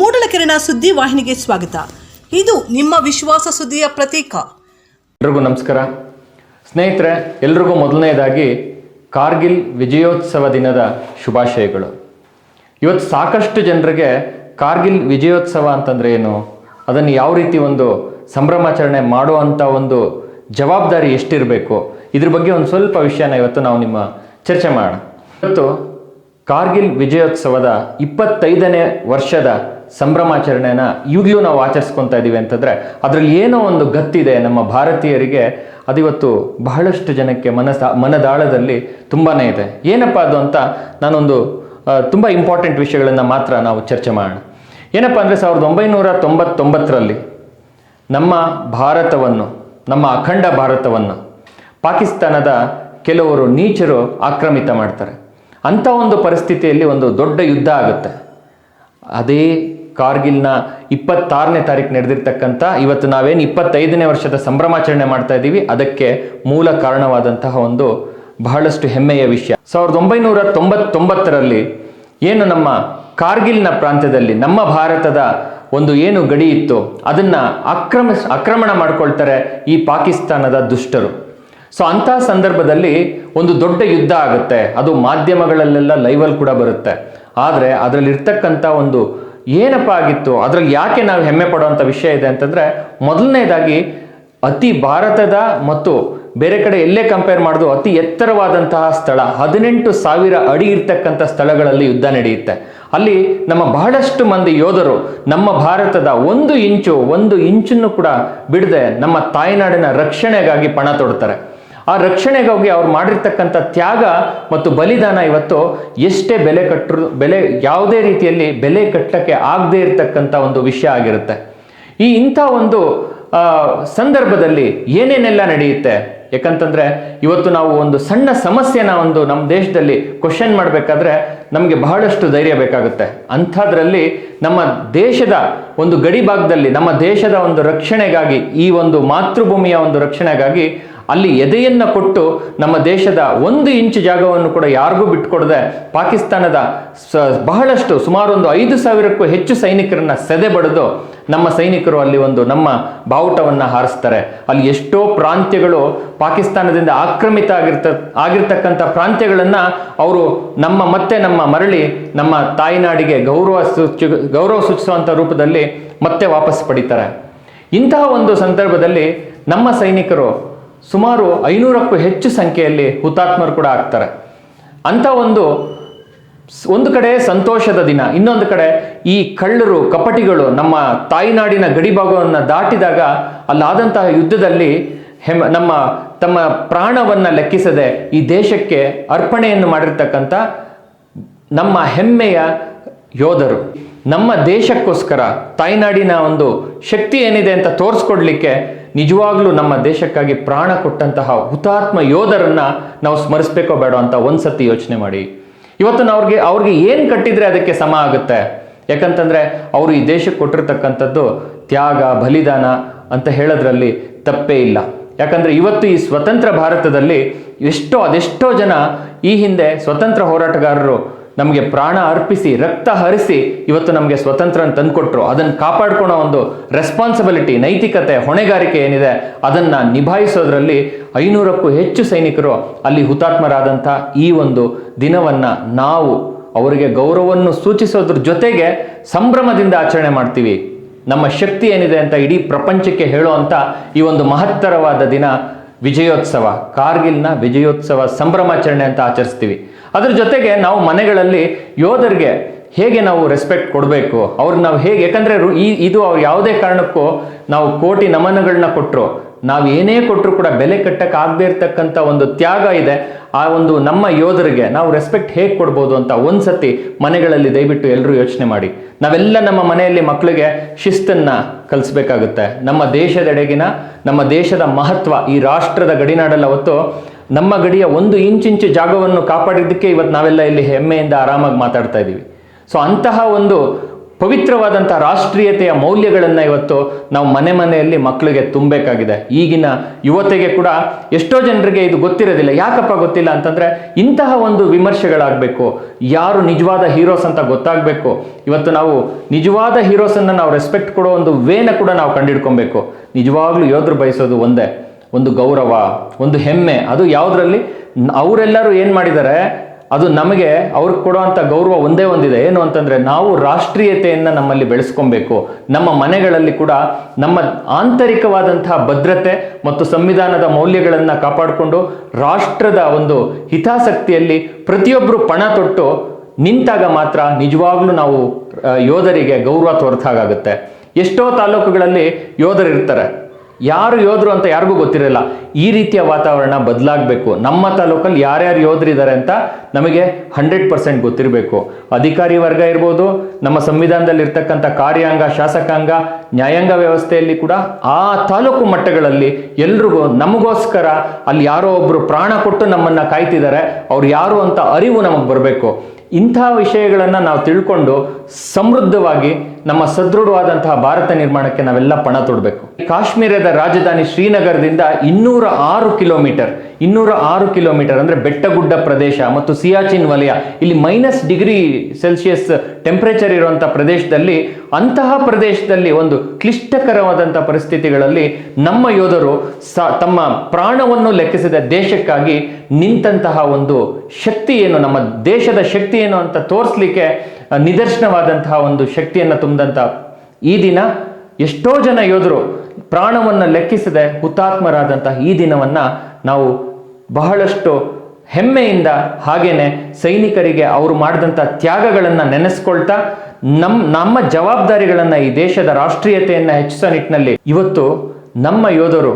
ಮೂಡಲಕೆರೆನ ಸುದ್ದಿ ವಾಹಿನಿಗೆ ಸ್ವಾಗತ. ಇದು ನಿಮ್ಮ ವಿಶ್ವಾಸ ಸುದ್ದಿಯ ಪ್ರತೀಕ. ಎಲ್ರಿಗೂ ನಮಸ್ಕಾರ. ಸ್ನೇಹಿತರೆ, ಎಲ್ರಿಗೂ ಮೊದಲನೆಯದಾಗಿ ಕಾರ್ಗಿಲ್ ವಿಜಯೋತ್ಸವ ದಿನದ ಶುಭಾಶಯಗಳು. ಇವತ್ತು ಸಾಕಷ್ಟು ಜನರಿಗೆ ಕಾರ್ಗಿಲ್ ವಿಜಯೋತ್ಸವ ಅಂತಂದ್ರೆ ಏನು? ಅದನ್ನು ಯಾವ ರೀತಿ ಒಂದು ಸಂಭ್ರಮಾಚರಣೆ ಮಾಡುವಂಥ ಒಂದು ಜವಾಬ್ದಾರಿ ಎಷ್ಟಿರಬೇಕು? ಇದ್ರ ಬಗ್ಗೆ ಒಂದು ಸ್ವಲ್ಪ ವಿಷಯನ ಇವತ್ತು ನಾವು ನಿಮ್ಮ ಚರ್ಚೆ ಮಾಡೋಣ. ಇವತ್ತು ಕಾರ್ಗಿಲ್ ವಿಜಯೋತ್ಸವದ ಇಪ್ಪತ್ತೈದನೇ ವರ್ಷದ ಸಂಭ್ರಮಾಚರಣೆನ ಈಗಲೂ ನಾವು ಆಚರಿಸ್ಕೊತಾ ಇದ್ದೀವಿ ಅಂತಂದರೆ ಅದರಲ್ಲಿ ಏನೋ ಒಂದು ಗತ್ತಿದೆ ನಮ್ಮ ಭಾರತೀಯರಿಗೆ. ಅದಿವತ್ತು ಬಹಳಷ್ಟು ಜನಕ್ಕೆ ಮನಸ ಮನದಾಳದಲ್ಲಿ ತುಂಬಾ ಇದೆ. ಏನಪ್ಪ ಅದು ಅಂತ ನಾನೊಂದು ತುಂಬ ಇಂಪಾರ್ಟೆಂಟ್ ವಿಷಯಗಳನ್ನು ಮಾತ್ರ ನಾವು ಚರ್ಚೆ ಮಾಡೋಣ. ಏನಪ್ಪ ಅಂದರೆ ಸಾವಿರದ ಒಂಬೈನೂರ ತೊಂಬತ್ತೊಂಬತ್ತರಲ್ಲಿ ನಮ್ಮ ಭಾರತವನ್ನು, ನಮ್ಮ ಅಖಂಡ ಭಾರತವನ್ನು ಪಾಕಿಸ್ತಾನದ ಕೆಲವರು ನೀಚರು ಆಕ್ರಮಿತ ಮಾಡ್ತಾರೆ. ಅಂಥ ಒಂದು ಪರಿಸ್ಥಿತಿಯಲ್ಲಿ ಒಂದು ದೊಡ್ಡ ಯುದ್ಧ ಆಗುತ್ತೆ. ಅದೇ ಕಾರ್ಗಿಲ್ನ ಇಪ್ಪತ್ತಾರನೇ ತಾರೀಕು ನಡೆದಿರ್ತಕ್ಕಂಥ ಇವತ್ತು ನಾವೇನು ಇಪ್ಪತ್ತೈದನೇ ವರ್ಷದ ಸಂಭ್ರಮಾಚರಣೆ ಮಾಡ್ತಾ ಇದ್ದೀವಿ, ಅದಕ್ಕೆ ಮೂಲ ಕಾರಣವಾದಂತಹ ಒಂದು ಬಹಳಷ್ಟು ಹೆಮ್ಮೆಯ ವಿಷಯ. ಸಾವಿರದ ಒಂಬೈನೂರ ತೊಂಬತ್ತೊಂಬತ್ತರಲ್ಲಿ ಏನು ನಮ್ಮ ಕಾರ್ಗಿಲ್ನ ಪ್ರಾಂತ್ಯದಲ್ಲಿ, ನಮ್ಮ ಭಾರತದ ಒಂದು ಏನು ಗಡಿ ಇತ್ತು, ಅದನ್ನ ಅಕ್ರಮ, ಆಕ್ರಮಣ ಮಾಡ್ಕೊಳ್ತಾರೆ ಈ ಪಾಕಿಸ್ತಾನದ ದುಷ್ಟರು. ಸೊ ಅಂತಹ ಸಂದರ್ಭದಲ್ಲಿ ಒಂದು ದೊಡ್ಡ ಯುದ್ಧ ಆಗುತ್ತೆ. ಅದು ಮಾಧ್ಯಮಗಳಲ್ಲೆಲ್ಲ ಲೈವಲ್ ಕೂಡ ಬರುತ್ತೆ. ಆದರೆ, ಅದರಲ್ಲಿರ್ತಕ್ಕಂಥ ಒಂದು ಏನಪ್ಪ ಆಗಿತ್ತು? ಅದ್ರಲ್ಲಿ ಯಾಕೆ ನಾವು ಹೆಮ್ಮೆ ಪಡುವಂಥ ವಿಷಯ ಇದೆ ಅಂತಂದ್ರೆ, ಮೊದಲನೇದಾಗಿ ಅತಿ ಭಾರತದ ಮತ್ತು ಬೇರೆ ಕಡೆ ಎಲ್ಲೇ ಕಂಪೇರ್ ಮಾಡಿದ್ರು ಅತಿ ಎತ್ತರವಾದಂತಹ ಸ್ಥಳ, ಹದಿನೆಂಟು ಸಾವಿರ ಅಡಿ ಇರ್ತಕ್ಕಂಥ ಸ್ಥಳಗಳಲ್ಲಿ ಯುದ್ಧ ನಡೆಯುತ್ತೆ. ಅಲ್ಲಿ ನಮ್ಮ ಬಹಳಷ್ಟು ಮಂದಿ ಯೋಧರು ನಮ್ಮ ಭಾರತದ ಒಂದು ಇಂಚು, ಒಂದು ಇಂಚನ್ನು ಕೂಡ ಬಿಡದೆ ನಮ್ಮ ತಾಯ್ನಾಡಿನ ರಕ್ಷಣೆಗಾಗಿ ಪಣ ತೊಡ್ತಾರೆ. ಆ ರಕ್ಷಣೆಗಾಗಿ ಅವ್ರು ಮಾಡಿರ್ತಕ್ಕಂಥ ತ್ಯಾಗ ಮತ್ತು ಬಲಿದಾನ ಇವತ್ತು ಎಷ್ಟೇ ಬೆಲೆ ಕಟ್ಟರು ಬೆಲೆ ಯಾವುದೇ ರೀತಿಯಲ್ಲಿ ಬೆಲೆ ಕಟ್ಟಕ್ಕೆ ಆಗದೇ ಇರತಕ್ಕಂಥ ಒಂದು ವಿಷಯ ಆಗಿರುತ್ತೆ. ಈ ಇಂಥ ಒಂದು ಸಂದರ್ಭದಲ್ಲಿ ಏನೇನೆಲ್ಲ ನಡೆಯುತ್ತೆ? ಯಾಕಂತಂದ್ರೆ ಇವತ್ತು ನಾವು ಒಂದು ಸಣ್ಣ ಸಮಸ್ಯೆನ ಒಂದು ನಮ್ಮ ದೇಶದಲ್ಲಿ ಕ್ವಶನ್ ಮಾಡಬೇಕಾದ್ರೆ ನಮಗೆ ಬಹಳಷ್ಟು ಧೈರ್ಯ ಬೇಕಾಗುತ್ತೆ. ಅಂಥದ್ರಲ್ಲಿ ನಮ್ಮ ದೇಶದ ಒಂದು ಗಡಿ ಭಾಗದಲ್ಲಿ ನಮ್ಮ ದೇಶದ ಒಂದು ರಕ್ಷಣೆಗಾಗಿ, ಈ ಒಂದು ಮಾತೃಭೂಮಿಯ ಒಂದು ರಕ್ಷಣೆಗಾಗಿ ಅಲ್ಲಿ ಎದೆಯನ್ನು ಕೊಟ್ಟು ನಮ್ಮ ದೇಶದ ಒಂದು ಇಂಚು ಜಾಗವನ್ನು ಕೂಡ ಯಾರಿಗೂ ಬಿಟ್ಟುಕೊಡದೆ ಪಾಕಿಸ್ತಾನದ ಬಹಳಷ್ಟು ಸುಮಾರು ಒಂದು ಐದು ಸಾವಿರಕ್ಕೂ ಹೆಚ್ಚು ಸೈನಿಕರನ್ನ ಸೆದೆ ಬಡಿದು ನಮ್ಮ ಸೈನಿಕರು ಅಲ್ಲಿ ಒಂದು ನಮ್ಮ ಬಾವುಟವನ್ನು ಹಾರಿಸ್ತಾರೆ. ಅಲ್ಲಿ ಎಷ್ಟೋ ಪ್ರಾಂತ್ಯಗಳು ಪಾಕಿಸ್ತಾನದಿಂದ ಆಕ್ರಮಿತ ಆಗಿರ್ತ ಆಗಿರ್ತಕ್ಕಂಥ ಪ್ರಾಂತ್ಯಗಳನ್ನು ಅವರು ನಮ್ಮ ಮತ್ತೆ ನಮ್ಮ ಮರಳಿ ನಮ್ಮ ತಾಯಿನಾಡಿಗೆ ಗೌರವ ಸೂಚಿ ಗೌರವ ಸೂಚಿಸುವಂಥ ರೂಪದಲ್ಲಿ ಮತ್ತೆ ವಾಪಸ್ ಪಡಿತಾರೆ. ಇಂತಹ ಒಂದು ಸಂದರ್ಭದಲ್ಲಿ ನಮ್ಮ ಸೈನಿಕರು ಸುಮಾರು ಐನೂರಕ್ಕೂ ಹೆಚ್ಚು ಸಂಖ್ಯೆಯಲ್ಲಿ ಹುತಾತ್ಮರು ಕೂಡ ಆಗ್ತಾರೆ. ಅಂಥ ಒಂದು ಒಂದು ಕಡೆ ಸಂತೋಷದ ದಿನ, ಇನ್ನೊಂದು ಕಡೆ ಈ ಕಳ್ಳರು, ಕಪಟಿಗಳು ನಮ್ಮ ತಾಯ್ನಾಡಿನ ಗಡಿಭಾಗವನ್ನು ದಾಟಿದಾಗ ಅಲ್ಲಾದಂತಹ ಯುದ್ಧದಲ್ಲಿ ಹೆಮ್ಮ ನಮ್ಮ ತಮ್ಮ ಪ್ರಾಣವನ್ನು ಲೆಕ್ಕಿಸದೆ ಈ ದೇಶಕ್ಕೆ ಅರ್ಪಣೆಯನ್ನು ಮಾಡಿರ್ತಕ್ಕಂಥ ನಮ್ಮ ಹೆಮ್ಮೆಯ ಯೋಧರು. ನಮ್ಮ ದೇಶಕ್ಕೋಸ್ಕರ ತಾಯ್ನಾಡಿನ ಒಂದು ಶಕ್ತಿ ಏನಿದೆ ಅಂತ ತೋರಿಸ್ಕೊಡ್ಲಿಕ್ಕೆ ನಿಜವಾಗ್ಲೂ ನಮ್ಮ ದೇಶಕ್ಕಾಗಿ ಪ್ರಾಣ ಕೊಟ್ಟಂತಹ ಹುತಾತ್ಮ ಯೋಧರನ್ನ ನಾವು ಸ್ಮರಿಸ್ಬೇಕೋ ಬೇಡ ಅಂತ ಒಂದ್ಸತಿ ಯೋಚನೆ ಮಾಡಿ. ಇವತ್ತು ಅವ್ರಿಗೆ ಅವ್ರಿಗೆ ಏನು ಕಟ್ಟಿದ್ರೆ ಅದಕ್ಕೆ ಸಮ ಆಗುತ್ತೆ? ಯಾಕಂತಂದ್ರೆ ಅವರು ಈ ದೇಶಕ್ಕೆ ಕೊಟ್ಟಿರ್ತಕ್ಕಂಥದ್ದು ತ್ಯಾಗ, ಬಲಿದಾನ ಅಂತ ಹೇಳೋದ್ರಲ್ಲಿ ತಪ್ಪೇ ಇಲ್ಲ. ಯಾಕಂದ್ರೆ ಇವತ್ತು ಈ ಸ್ವತಂತ್ರ ಭಾರತದಲ್ಲಿ ಎಷ್ಟೋ, ಅದೆಷ್ಟೋ ಜನ ಈ ಹಿಂದೆ ಸ್ವತಂತ್ರ ಹೋರಾಟಗಾರರು ನಮಗೆ ಪ್ರಾಣ ಅರ್ಪಿಸಿ, ರಕ್ತ ಹರಿಸಿ ಇವತ್ತು ನಮಗೆ ಸ್ವತಂತ್ರ ತಂದುಕೊಟ್ರು. ಅದನ್ನು ಕಾಪಾಡ್ಕೊಳ್ಳೋ ಒಂದು ರೆಸ್ಪಾನ್ಸಿಬಿಲಿಟಿ ನೈತಿಕತೆ, ಹೊಣೆಗಾರಿಕೆ ಏನಿದೆ, ಅದನ್ನು ನಿಭಾಯಿಸೋದ್ರಲ್ಲಿ ಐನೂರಕ್ಕೂ ಹೆಚ್ಚು ಸೈನಿಕರು ಅಲ್ಲಿ ಹುತಾತ್ಮರಾದಂಥ ಈ ಒಂದು ದಿನವನ್ನು ನಾವು ಅವರಿಗೆ ಗೌರವವನ್ನು ಸೂಚಿಸೋದ್ರ ಜೊತೆಗೆ ಸಂಭ್ರಮದಿಂದ ಆಚರಣೆ ಮಾಡ್ತೀವಿ. ನಮ್ಮ ಶಕ್ತಿ ಏನಿದೆ ಅಂತ ಇಡೀ ಪ್ರಪಂಚಕ್ಕೆ ಹೇಳುವಂತ ಈ ಒಂದು ಮಹತ್ತರವಾದ ದಿನ ವಿಜಯೋತ್ಸವ, ಕಾರ್ಗಿಲ್ನ ವಿಜಯೋತ್ಸವ ಸಂಭ್ರಮಾಚರಣೆ ಅಂತ ಆಚರಿಸ್ತೀವಿ. ಅದ್ರ ಜೊತೆಗೆ ನಾವು ಮನೆಗಳಲ್ಲಿ ಯೋಧರಿಗೆ ಹೇಗೆ ನಾವು ರೆಸ್ಪೆಕ್ಟ್ ಕೊಡಬೇಕು? ಅವ್ರಿಗೆ ನಾವು ಹೇಗೆ ಯಾಕಂದ್ರೆ ಈ ಇದು ಅವ್ರು ಯಾವುದೇ ಕಾರಣಕ್ಕೂ ನಾವು ಕೋಟಿ ನಮನಗಳನ್ನ ಕೊಟ್ಟರು ನಾವು ಏನೇ ಕೊಟ್ಟರು ಕೂಡ ಬೆಲೆ ಕಟ್ಟಕ್ಕೆ ಆಗದೆ ಇರ್ತಕ್ಕಂಥ ಒಂದು ತ್ಯಾಗ ಇದೆ. ಆ ಒಂದು ನಮ್ಮ ಯೋಧರಿಗೆ ನಾವು ರೆಸ್ಪೆಕ್ಟ್ ಹೇಗೆ ಕೊಡ್ಬೋದು ಅಂತ ಒಂದ್ಸತಿ ಮನೆಗಳಲ್ಲಿ ದಯವಿಟ್ಟು ಎಲ್ಲರೂ ಯೋಚನೆ ಮಾಡಿ. ನಾವೆಲ್ಲ ನಮ್ಮ ಮನೆಯಲ್ಲಿ ಮಕ್ಕಳಿಗೆ ಶಿಸ್ತನ್ನ ಕಲಿಸ್ಬೇಕಾಗುತ್ತೆ. ನಮ್ಮ ದೇಶದೆಡೆಗಿನ ನಮ್ಮ ದೇಶದ ಮಹತ್ವ ಈ ರಾಷ್ಟ್ರದ ಗಡಿನಾಡಲ್ಲ ಅವತ್ತು ನಮ್ಮ ಗಡಿಯ ಒಂದು ಇಂಚಿಂಚು ಜಾಗವನ್ನು ಕಾಪಾಡಿದ್ದಕ್ಕೆ ಇವತ್ತು ನಾವೆಲ್ಲ ಇಲ್ಲಿ ಹೆಮ್ಮೆಯಿಂದ ಆರಾಮಾಗಿ ಮಾತಾಡ್ತಾ ಇದ್ದೀವಿ. ಸೊ ಅಂತಹ ಒಂದು ಪವಿತ್ರವಾದಂಥ ರಾಷ್ಟ್ರೀಯತೆಯ ಮೌಲ್ಯಗಳನ್ನು ಇವತ್ತು ನಾವು ಮನೆ ಮನೆಯಲ್ಲಿ ಮಕ್ಕಳಿಗೆ ತುಂಬಬೇಕಾಗಿದೆ. ಈಗಿನ ಯುವತೆಗೆ ಕೂಡ ಎಷ್ಟೋ ಜನರಿಗೆ ಇದು ಗೊತ್ತಿರೋದಿಲ್ಲ. ಯಾಕಪ್ಪ ಗೊತ್ತಿಲ್ಲ ಅಂತಂದ್ರೆ ಇಂತಹ ಒಂದು ವಿಮರ್ಶೆಗಳಾಗಬೇಕು. ಯಾರು ನಿಜವಾದ ಹೀರೋಸ್ ಅಂತ ಗೊತ್ತಾಗಬೇಕು. ಇವತ್ತು ನಾವು ನಿಜವಾದ ಹೀರೋಸ್ ಅನ್ನ ನಾವು ರೆಸ್ಪೆಕ್ಟ್ ಕೊಡೋ ಒಂದು ವೇನ ಕೂಡ ನಾವು ಕಂಡಿಡ್ಕೊಬೇಕು. ನಿಜವಾಗ್ಲೂ ಯೋಧರು ಬಯಸೋದು ಒಂದೇ. ಒಂದು ಗೌರವ, ಒಂದು ಹೆಮ್ಮೆ, ಅದು ಯಾವುದರಲ್ಲಿ? ಅವರೆಲ್ಲರೂ ಏನು ಮಾಡಿದ್ದಾರೆ ಅದು ನಮಗೆ ಅವ್ರಿಗೆ ಕೊಡುವಂಥ ಗೌರವ ಒಂದೇ ಒಂದಿದೆ. ಏನು ಅಂತಂದರೆ ನಾವು ರಾಷ್ಟ್ರೀಯತೆಯನ್ನು ನಮ್ಮಲ್ಲಿ ಬೆಳೆಸ್ಕೊಬೇಕು. ನಮ್ಮ ಮನೆಗಳಲ್ಲಿ ಕೂಡ ನಮ್ಮ ಆಂತರಿಕವಾದಂತಹ ಭದ್ರತೆ ಮತ್ತು ಸಂವಿಧಾನದ ಮೌಲ್ಯಗಳನ್ನು ಕಾಪಾಡಿಕೊಂಡು ರಾಷ್ಟ್ರದ ಒಂದು ಹಿತಾಸಕ್ತಿಯಲ್ಲಿ ಪ್ರತಿಯೊಬ್ಬರು ಪಣ ತೊಟ್ಟು ನಿಂತಾಗ ಮಾತ್ರ ನಿಜವಾಗ್ಲೂ ನಾವು ಯೋಧರಿಗೆ ಗೌರವ ತೋರ್ತಾಗುತ್ತೆ ಎಷ್ಟೋ ತಾಲೂಕುಗಳಲ್ಲಿ ಯೋಧರು ಇರ್ತಾರೆ ಯಾರು ಯೋಧರು ಅಂತ ಯಾರಿಗೂ ಗೊತ್ತಿರಲ್ಲ. ಈ ರೀತಿಯ ವಾತಾವರಣ ಬದಲಾಗಬೇಕು. ನಮ್ಮ ತಾಲೂಕಲ್ಲಿ ಯಾರ್ಯಾರು ಯೋಧರಿದ್ದಾರೆ ಅಂತ ನಮಗೆ ಹಂಡ್ರೆಡ್ ಪರ್ಸೆಂಟ್ ಗೊತ್ತಿರಬೇಕು. ಅಧಿಕಾರಿ ವರ್ಗ ಇರ್ಬೋದು, ನಮ್ಮ ಸಂವಿಧಾನದಲ್ಲಿ ಇರ್ತಕ್ಕಂಥ ಕಾರ್ಯಾಂಗ, ಶಾಸಕಾಂಗ, ನ್ಯಾಯಾಂಗ ವ್ಯವಸ್ಥೆಯಲ್ಲಿ ಕೂಡ ಆ ತಾಲೂಕು ಮಟ್ಟಗಳಲ್ಲಿ ಎಲ್ರಿಗೂ ನಮಗೋಸ್ಕರ ಅಲ್ಲಿ ಯಾರೋ ಒಬ್ಬರು ಪ್ರಾಣ ಕೊಟ್ಟು ನಮ್ಮನ್ನು ಕಾಯ್ತಿದ್ದಾರೆ. ಅವ್ರು ಯಾರು ಅಂತ ಅರಿವು ನಮಗೆ ಬರಬೇಕು. ಇಂಥ ವಿಷಯಗಳನ್ನು ನಾವು ತಿಳ್ಕೊಂಡು ಸಮೃದ್ಧವಾಗಿ ನಮ್ಮ ಸದೃಢವಾದಂತಹ ಭಾರತ ನಿರ್ಮಾಣಕ್ಕೆ ನಾವೆಲ್ಲ ಪಣ ತೊಡಬೇಕು. ಕಾಶ್ಮೀರದ ರಾಜಧಾನಿ ಶ್ರೀನಗರದಿಂದ ಇನ್ನೂರ ಆರು ಕಿಲೋಮೀಟರ್, ಇನ್ನೂರ ಆರು ಕಿಲೋಮೀಟರ್ ಅಂದ್ರೆ ಬೆಟ್ಟಗುಡ್ಡ ಪ್ರದೇಶ ಮತ್ತು ಸಿಯಾಚಿನ್ ವಲಯ. ಇಲ್ಲಿ ಮೈನಸ್ ಡಿಗ್ರಿ ಸೆಲ್ಸಿಯಸ್ ಟೆಂಪರೇಚರ್ ಇರುವಂತಹ ಪ್ರದೇಶದಲ್ಲಿ, ಅಂತಹ ಪ್ರದೇಶದಲ್ಲಿ ಒಂದು ಕ್ಲಿಷ್ಟಕರವಾದಂಥ ಪರಿಸ್ಥಿತಿಗಳಲ್ಲಿ ನಮ್ಮ ಯೋಧರು ಸ, ತಮ್ಮ ಪ್ರಾಣವನ್ನು ಲೆಕ್ಕಿಸಿದ ದೇಶಕ್ಕಾಗಿ ನಿಂತಹ ಒಂದು ಶಕ್ತಿ ಏನು ನಮ್ಮ ದೇಶದ ಶಕ್ತಿ ಏನು ಅಂತ ತೋರಿಸ್ಲಿಕ್ಕೆ ನಿದರ್ಶನವಾದಂತಹ ಒಂದು ಶಕ್ತಿಯನ್ನು ತುಂಬಿದಂಥ ಈ ದಿನ ಎಷ್ಟೋ ಜನ ಯೋಧರು ಪ್ರಾಣವನ್ನು ಲೆಕ್ಕಿಸದೆ ಹುತಾತ್ಮರಾದಂತಹ ಈ ದಿನವನ್ನ ನಾವು ಬಹಳಷ್ಟು ಹೆಮ್ಮೆಯಿಂದ ಹಾಗೇನೆ ಸೈನಿಕರಿಗೆ ಅವರು ಮಾಡಿದಂಥ ತ್ಯಾಗಗಳನ್ನು ನೆನೆಸ್ಕೊಳ್ತಾ ನಮ್ಮ ನಮ್ಮ ಜವಾಬ್ದಾರಿಗಳನ್ನು ಈ ದೇಶದ ರಾಷ್ಟ್ರೀಯತೆಯನ್ನು ಹೆಚ್ಚಿಸೋ ನಿಟ್ಟಿನಲ್ಲಿ ಇವತ್ತು ನಮ್ಮ ಯೋಧರು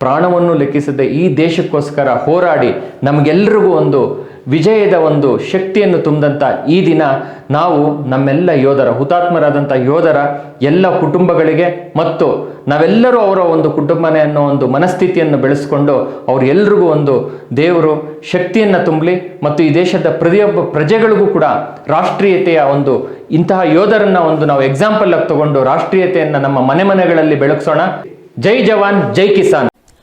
ಪ್ರಾಣವನ್ನು ಲೆಕ್ಕಿಸದೆ ಈ ದೇಶಕ್ಕೋಸ್ಕರ ಹೋರಾಡಿ ನಮಗೆಲ್ಲರಿಗೂ ಒಂದು ವಿಜಯದ ಒಂದು ಶಕ್ತಿಯನ್ನು ತುಂಬಿದಂಥ ಈ ದಿನ ನಾವು ನಮ್ಮೆಲ್ಲ ಯೋಧರ ಹುತಾತ್ಮರಾದಂಥ ಯೋಧರ ಎಲ್ಲ ಕುಟುಂಬಗಳಿಗೆ ಮತ್ತು ನಾವೆಲ್ಲರೂ ಅವರ ಒಂದು ಕುಟುಂಬನೇ ಅನ್ನೋ ಒಂದು ಮನಸ್ಥಿತಿಯನ್ನು ಬೆಳೆಸ್ಕೊಂಡು ಅವರೆಲ್ಲರಿಗೂ ಒಂದು ದೇವರು ಶಕ್ತಿಯನ್ನು ತುಂಬಲಿ ಮತ್ತು ಈ ದೇಶದ ಪ್ರತಿಯೊಬ್ಬ ಪ್ರಜೆಗಳಿಗೂ ಕೂಡ ರಾಷ್ಟ್ರೀಯತೆಯ ಒಂದು ಇಂತಹ ಯೋಧರನ್ನ ಒಂದು ನಾವು ಎಕ್ಸಾಂಪಲ್ ಆಗಿ ತಗೊಂಡು ರಾಷ್ಟ್ರೀಯತೆಯನ್ನು ನಮ್ಮ ಮನೆ ಮನೆಗಳಲ್ಲಿ ಬೆಳಗಿಸೋಣ. ಜೈ ಜವಾನ್, ಜೈ ಕಿಸಾನ್.